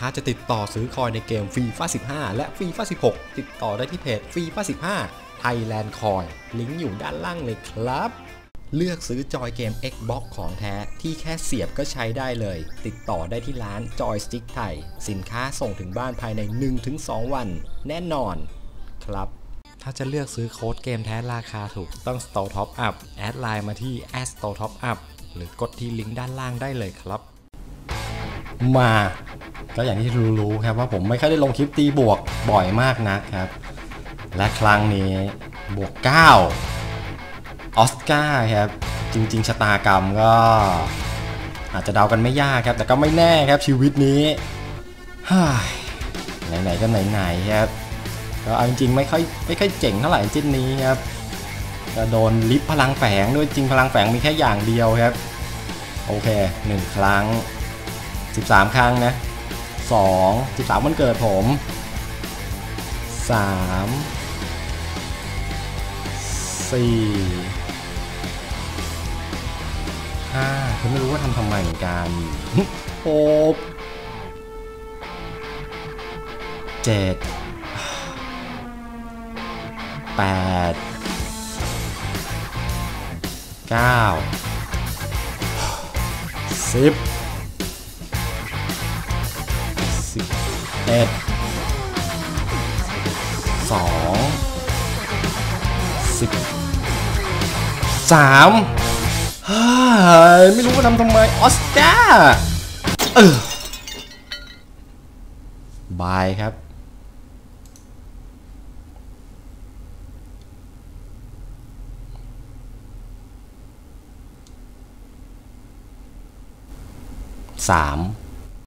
ถ้าจะติดต่อซื้อคอยในเกมฟีฟ่า15 และฟีฟ่า16 ติดต่อได้ที่เพจฟีฟ่า15 Thailand Coin ลิงก์อยู่ด้านล่างเลยครับ เลือกซื้อจอยเกม Xbox ของแท้ที่แค่เสียบก็ใช้ได้เลย ติดต่อได้ที่ร้าน Joystick ไทย สินค้าส่งถึงบ้านภายใน 1-2 วัน แน่นอน ครับถ้าจะเลือกซื้อโค้ดเกมแท้ราคาถูกต้อง Store Top Up แอดไลน์มาที่ @store top up หรือกดที่ลิงก์ด้านล่างได้เลยครับ มา ก็อย่างที่รู้ๆครับว่าผมไม่ค่อยได้ลงคลิปตีบวกบ่อยมากนะครับ และครั้งนี้บวก 9 ออสการ์ครับ จริง ๆชะตากรรมก็ อาจจะเดากันไม่ยากครับ แต่ก็ไม่แน่ครับชีวิตนี้ไหนๆก็ไหนๆครับก็เอาจริงๆไม่ค่อยไม่ค่อยเจ๋งเท่าไหร่จิ้นนี้ครับก็โดนลิฟพลังแฝงด้วยจริงพลังแฝงมีแค่อย่างเดียวครับ โอเค 1 ครั้ง 13 ครั้งนะ 12 13 วันเกิดผม 3 4 5ผมไม่รู้ว่าทำทำไมเหมือนกัน6 7 8 9 10 อ็ดสองสิบสามฮ้ยไม่รู้ว่าทำทำไม ออสการ์เออบายครับสาม